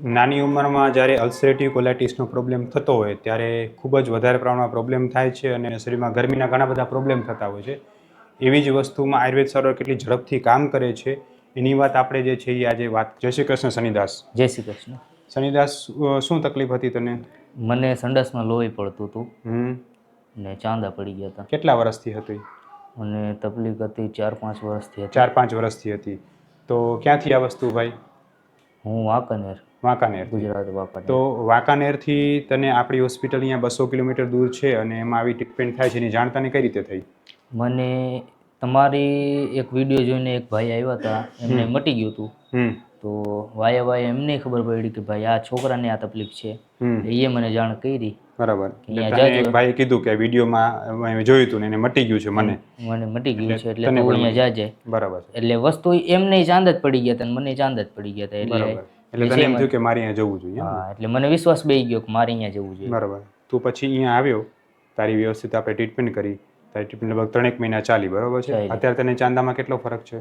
નાની ઉંમરમાં જ્યારે અલ્સરેટિવ કોલાઇટિસનો પ્રોબ્લેમ થતો હોય ત્યારે ખૂબ જ વધારે પ્રમાણમાં પ્રોબ્લેમ થાય છે અને શરીરમાં ગરમીના ઘણા બધા પ્રોબ્લેમ થતા હોય છે. એવી જ વસ્તુમાં આયુર્વેદ સારવાર કેટલી ઝડપથી કામ કરે છે એની વાત આપણે જે છે એ આજે વાત જય શ્રી કૃષ્ણ શનિદાસ. જય શ્રી કૃષ્ણ. શનિદાસ શું તકલીફ હતી તને? મને સંડાસમાં લોહી પડતું હતું. ને ચાંદા પડી ગયા હતા. કેટલા વર્ષથી હતી? અને તકલીફ હતી ચાર પાંચ વર્ષથી ચાર પાંચ વર્ષથી હતી. તો ક્યાંથી આ વસ્તુ ભાઈ? હું વાંકાનેર. વાંકાનેર ગુજરાત વાંકાનેર. તો વાંકાનેરથી તને આપણી હોસ્પિટલ અહીંયા બસો કિલોમીટર દૂર છે અને એમાં આવી ટ્રીટમેન્ટ થાય છે એની જાણ તને કઈ રીતે થઈ? મને તમારી એક વીડિયો જોઈને એક ભાઈ આવ્યા હતા. એમને મટી ગયું હતું. તો વાયા વાય એમને ખબર પડી કે ભાઈ આ છોકરાને આ તકલીફ છે. એ મને જાણ કરી. બરાબર. એક ભાઈએ કીધું કે વિડીયોમાં મેં જોયું હતું ને એને મટી ગયું છે મને. મને મટી ગયું છે એટલે અહીંયા જાજે. બરાબર એટલે વસ્તુ એમને ચાંદ જ પડી ગયા હતા મને ચાંદ જ પડી ગયા હતા એટલે એટલે તને એમ થયું કે મારે અહીંયા જવું જોઈએ હા એટલે મને વિશ્વાસ બેસી ગયો કે મારે અહીંયા જવું જોઈએ. બરાબર. તું પછી અહીંયા આવ્યો તારી વ્યવસ્થિત આપણે ટ્રીટમેન્ટ કરી. તારી ટ્રીટમેન્ટ લગભગ ત્રણેક મહિના ચાલી બરાબર છે? અત્યારે તને ચાંદામાં કેટલો ફરક છે?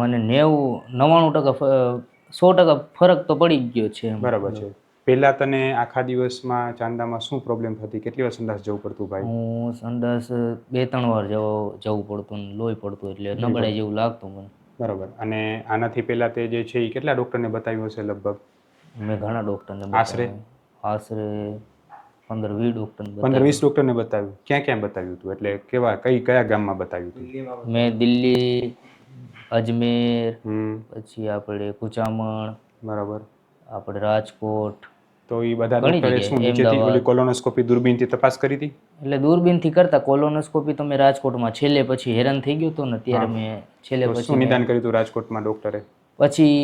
મને નેવું નવ્વાણું ટકા સો ટકા ફરક તો પડી ગયો છે બરાબર છે. પહેલા તને આખા દિવસમાં ચાંદામાં શું પ્રોબ્લેમ થતી? કેટલી વાર સંડાસ જવું પડતું ભાઈ? હું સંડાસ બે ત્રણ વાર જવું જવું પડતું લોહી પડતું એટલે નબળાઈ જેવું લાગતું મને. બરાબર. અને આનાથી પહેલા તે જે છે એ કેટલા ડૉક્ટરને બતાવ્યું હશે લગભગ? મેં ઘણા ડૉક્ટરને આશરે? આશરે પંદર વીસ ડૉક્ટરને પંદર વીસ ડૉક્ટરને બતાવ્યું? ક્યાં ક્યાં બતાવ્યું હતું? એટલે કેવા કઈ કયા ગામમાં બતાવ્યું હતું? મેં દિલ્હી અજમેર પછી આપણે કુચામણ બરાબર. આપણે રાજકોટ તો એ બધા શું નીચેથી ઓલી કોલોનોસ્કોપી દૂરબીનથી તપાસ કરી હતી? એટલે દૂરબીનથી કરતા કોલોનોસ્કોપી તો મેં રાજકોટમાં છેલ્લે પછી હેરાન થઈ ગયો હતો ને ત્યારે મેં છેલ્લે પછી શું નિદાન કર્યું હતું રાજકોટમાં ડોક્ટરે પછી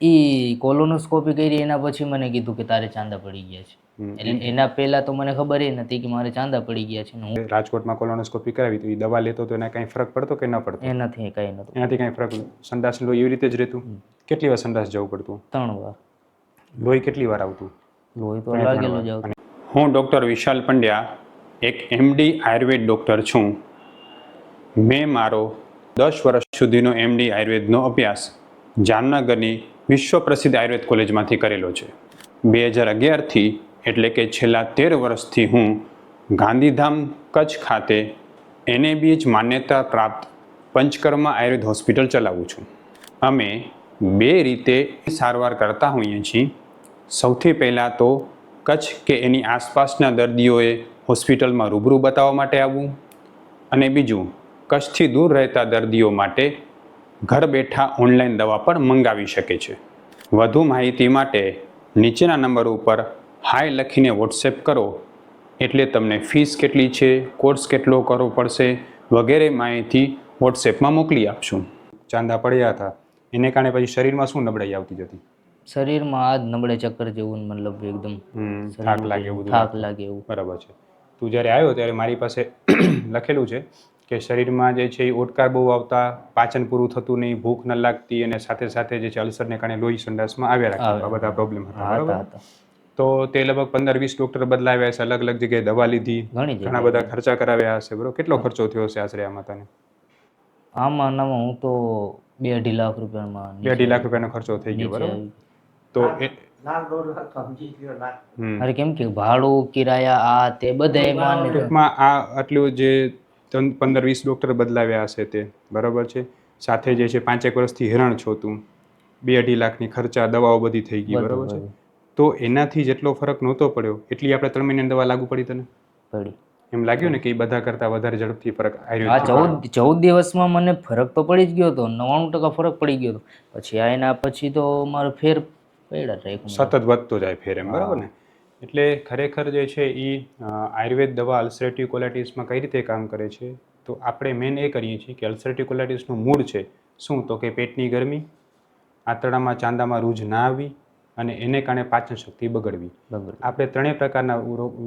ઈ કોલોનોસ્કોપી કરી એના પછી મને કીધું કે તારે ચાંદા પડી ગયા છે. એટલે એના પહેલા તો મને ખબર એ નથી કે મારે ચાંદા પડી ગયા છે હું રાજકોટમાં કોલોનોસ્કોપી કરાવી તો એ દવા લેતો તો એના કાંઈ ફરક પડતો કે ન પડતો? એનાથી કાંઈ નતો એનાથી કાંઈ ફરક સંડાસ લોહી એવી રીતે જ રહેતું? કેટલી વાર સંડાસ જવું પડતું? ત્રણ વાર. લોહી કેટલી વાર આવતું? લોહી તો લાગેલું જ આવતું. હું ડૉક્ટર વિશાલ પંડ્યા એક એમડી આયુર્વેદ ડૉક્ટર છું. મેં મારો દસ વર્ષ સુધીનો એમડી આયુર્વેદનો અભ્યાસ જામનગરની વિશ્વ પ્રસિદ્ધ આયુર્વેદ કોલેજમાંથી કરેલો છે. બે હજાર અગિયારથી એટલે કે છેલ્લા તેર વર્ષથી હું ગાંધીધામ કચ્છ ખાતે એનએબીએચ માન્યતા પ્રાપ્ત પંચકર્મા આયુર્વેદ હોસ્પિટલ ચલાવું છું. અમે બે રીતે સારવાર કરતા હોઈએ છીએ. સૌથી પહેલાં તો કચ્છ કે એની આસપાસના દર્દીઓએ હોસ્પિટલમાં રૂબરૂ બતાવવા માટે આવવું અને બીજું, કચ્છથી દૂર રહેતા દર્દીઓ માટે ઘર બેઠા ઓનલાઈન દવા પણ મંગાવી શકે છે. વધુ માહિતી માટે નીચેના નંબર ઉપર હાય લખીને વોટ્સએપ કરો, એટલે તમને ફીસ કેટલી છે, કોર્સ કેટલો કરવો પડશે વગેરે માહિતી વોટ્સએપમાં મોકલી આપશું. ચાંદા પડ્યા હતા. એને કારણે પછી શરીરમાં શું નબળાઈ આવતી જતી? શરીરમાં આ જ નબળે ચક્કર જેવું મતલબ એકદમ થાક લાગે એવું થાક લાગે એવું. બરાબર છે. તું જ્યારે આવ્યો ત્યારે મારી પાસે લખેલું છે કે શરીરમાં જે છે એ ઓટકાર બહુ આવતા પાચન પૂરું થતું નહીં ભૂખ ન લાગતી અને સાથે સાથે જે છે અલ્સરને કારણે લોહી સંડાસમાં આવ્યા રાખતા આ બધા પ્રોબ્લેમ હતા બરાબર તો તે લગભગ પંદર વીસ ડોક્ટર બદલાવ્યા હશે અલગ અલગ જગ્યાએ દવા લીધી ઘણા બધા ખર્ચા કરાવ્યા હશે બરોબર? કેટલો ખર્ચો થયો હશે આશરે આ માતાને? આમાં હું તો બે અઢી લાખ રૂપિયામાં બે અઢી લાખ રૂપિયાનો ખર્ચો થઈ ગયો બરાબર. તો અરે કેમ કે ભાડું કિરાયા આ તે બધા એમાં ટૂંકમાં આ આટલું જે પંદર વીસ ડૉક્ટર બદલાવ્યા હશે તે બરાબર છે? સાથે જે છે પાંચેક વર્ષથી હેરાન છો તું. બે અઢી લાખની ખર્ચા દવાઓ બધી થઈ ગઈ બરાબર છે? તો એનાથી જેટલો ફરક નહોતો પડ્યો? એટલી આપણે ત્રણ મહિનાની દવા લાગુ પડી તને? પડી. એમ લાગ્યું ને કે એ બધા કરતાં વધારે ઝડપથી ફરક આ ચૌદ ચૌદ દિવસમાં મને ફરક તો પડી જ ગયો હતો નવ્વાણું ટકા ફરક પડી ગયો હતો પછી આ એના પછી તો મારો ફેર પડ્યા સતત વધતો જાય ફેર એમ બરાબર ને? એટલે ખરેખર જે છે એ આયુર્વેદ દવા અલ્સરેટિવ કોલાઇટિસમાં કઈ રીતે કામ કરે છે? તો આપણે મેન એ કરીએ છીએ કે અલ્સરેટિવ કોલાઇટિસનું મૂળ છે શું? તો કે પેટની ગરમી આંતરડામાં ચાંદામાં રૂજ ના આવવી અને એને કારણે પાચન શક્તિ બગડવી. બરાબર આપણે ત્રણેય પ્રકારના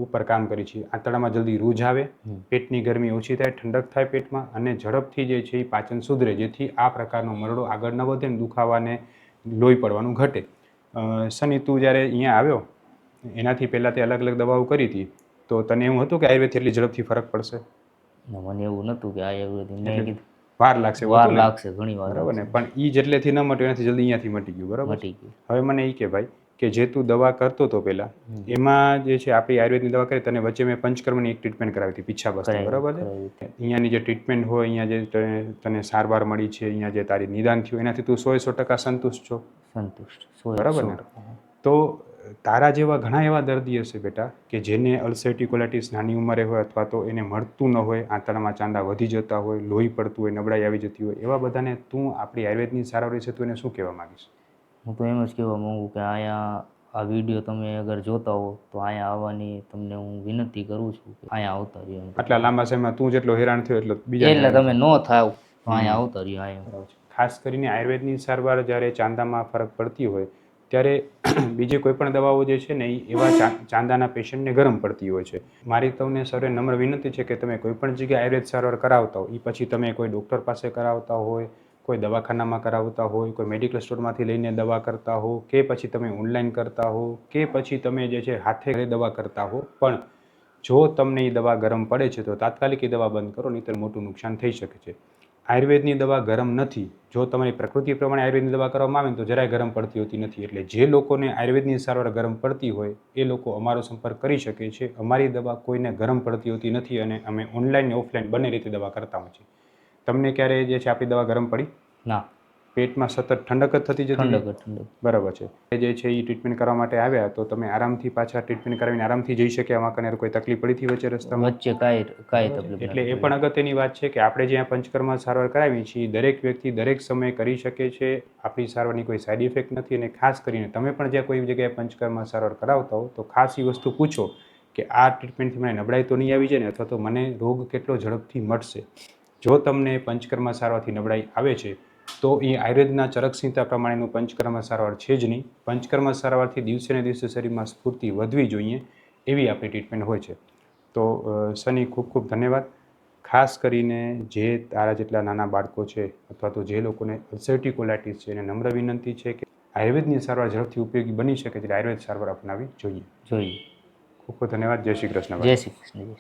ઉપર કામ કરીએ છીએ. આંતરડામાં જલ્દી રૂજ આવે પેટની ગરમી ઓછી થાય ઠંડક થાય પેટમાં અને ઝડપથી જે છે એ પાચન સુધરે જેથી આ પ્રકારનો મરડો આગળ ન વધે ને દુખાવાને લોહી પડવાનું ઘટે. શનિ તું જ્યારે અહીંયા આવ્યો એનાથી પહેલાં તે અલગ અલગ દવાઓ કરી હતી તો તને એવું હતું કે આયુર્વેદથી એટલી ઝડપથી ફરક પડશે? મને એવું નહોતું કે આયુર્વેદિક મેં કીધું. વાર લાગશે વાર લાગશે ઘણી વાર બરાબર ને? પણ એ જેટલેથી ન મટ્યું એનાથી જલ્દી અહીંયાથી મટી ગયું બરાબર? મટી ગયું. હવે મને એ કે ભાઈ કે જે તું દવા કરતો હતો પહેલા એમાં જે છે આપણી આયુર્વેદની દવા કરી તને વચ્ચે મેં પંચકર્મની એક ટ્રીટમેન્ટ કરાવી હતી પીછા બસ બરાબર છે? અહીંયાની જે ટ્રીટમેન્ટ હોય અહીંયા જે તને- તને સારવાર મળી છે અહીંયા જે તારી નિદાન થયું એનાથી તું સો સો ટકા સંતુષ્ટ છો. સંતુષ્ટ બરાબર ને? તો તારા જેવા ઘણા એવા દર્દી હશે બેટા કે જેને કોલાઇટિસ નાની ઉંમરે હોય અથવા તો એને મળતું ન હોય આંતરમાં ચાંદા વધી જતા હોય લોહી પડતું હોય નબળાઈ આવી જતી હોય એવા બધાને તું આપણી આયુર્વેદની સારવાર છે તું એને શું કહેવા માંગીશ? હું તો એમ જ કહેવા માગું કે અહીંયા આ વીડિયો તમે અગર જોતા હો તો અહીંયા આવવાની તમને હું વિનંતી કરું છું કે અહીંયા આવતા રહ્યો આટલા લાંબા સમયમાં તું જેટલો હેરાન થયો એટલો બીજા એટલે તમે ન થાવ તો અહીંયા આવતા રહ્યો અહીંયા ખાસ કરીને આયુર્વેદની સારવાર જ્યારે ચાંદામાં ફરક પડતી હોય, ત્યારે બીજી કોઈ પણ દવાઓ જે છે ને એ એવા ચાંદાના પેશન્ટને ગરમ પડતી હોય છે. મારી તમને સર્વે નમ્ર વિનંતી છે કે તમે કોઈ પણ જગ્યાએ આયુર્વેદ સારવાર કરાવતા હો એ પછી તમે કોઈ ડૉક્ટર પાસે કરાવતા હોય, કોઈ દવાખાનામાં કરાવતા હોય, કોઈ મેડિકલ સ્ટોરમાંથી લઈને દવા કરતા હો, કે પછી તમે ઓનલાઈન કરતા હો, કે પછી તમે જે છે હાથે ઘરે દવા કરતા હો, પણ જો તમને એ દવા ગરમ પડે છે, તો તાત્કાલિક એ દવા બંધ કરો, નહીંતર મોટું નુકસાન થઈ શકે છે. આયુર્વેદની દવા ગરમ નથી. જો તમારી પ્રકૃતિ પ્રમાણે આયુર્વેદની દવા કરવામાં આવે તો જરાય ગરમ પડતી હોતી નથી. એટલે જે લોકોને આયુર્વેદની સારવાર ગરમ પડતી હોય, એ લોકો અમારો સંપર્ક કરી શકે છે. અમારી દવા કોઈને ગરમ પડતી હોતી નથી અને અમે ઓનલાઈન ને ઓફલાઈન બંને રીતે દવા કરતા હોઈએ છીએ. તમને ક્યારે જે છે આપણી દવા ગરમ પડી? ના. પેટમાં સતત ઠંડક જ થતી જતી ઠંડક ઠંડક. બરાબર છે. એ જે છે એ ટ્રીટમેન્ટ કરવા માટે આવ્યા તો તમે આરામથી પાછા ટ્રીટમેન્ટ કરાવીને આરામથી જઈ શકે આમાં કને કોઈ તકલીફ પડી હતી વચ્ચે રસ્તામાં? વચ્ચે કાંઈ કાંઈ તકલીફ એટલે એ પણ અગત્યની વાત છે કે આપણે જ્યાં પંચકર્મ સારવાર કરાવી છીએ દરેક વ્યક્તિ દરેક સમયે કરી શકે છે. આપણી સારવારની કોઈ સાઈડ ઇફેક્ટ નથી અને ખાસ કરીને તમે પણ જ્યાં કોઈ જગ્યાએ પંચકર્મ સારવાર કરાવતા હો તો ખાસ એ વસ્તુ પૂછો કે આ ટ્રીટમેન્ટથી મને નબળાઈ તો નહીં આવી જાય ને? અથવા તો મને રોગ કેટલો ઝડપથી મળશે? જો તમને પંચકર્મ સારવારથી નબળાઈ આવે છે તો એ આયુર્વેદના ચરકસંહિતા પ્રમાણેનું પંચકર્મ સારવાર છે જ નહીં. પંચકર્મ સારવારથી દિવસે ને દિવસે શરીરમાં સ્ફૂર્તિ વધવી જોઈએ એવી આપણી ટ્રીટમેન્ટ હોય છે. તો સની ખૂબ ખૂબ ધન્યવાદ. ખાસ કરીને જે તારા જેટલા નાના બાળકો છે અથવા તો જે લોકોને અલ્સરેટિવ કોલાઇટિસ છે એને નમ્ર વિનંતી છે કે આયુર્વેદની સારવાર ઝડપથી ઉપયોગી બની શકે એટલે આયુર્વેદ સારવાર અપનાવી જોઈએ. જોઈએ. ખૂબ ખૂબ ધન્યવાદ. જય શ્રી કૃષ્ણ જય શ્રી કૃષ્ણ.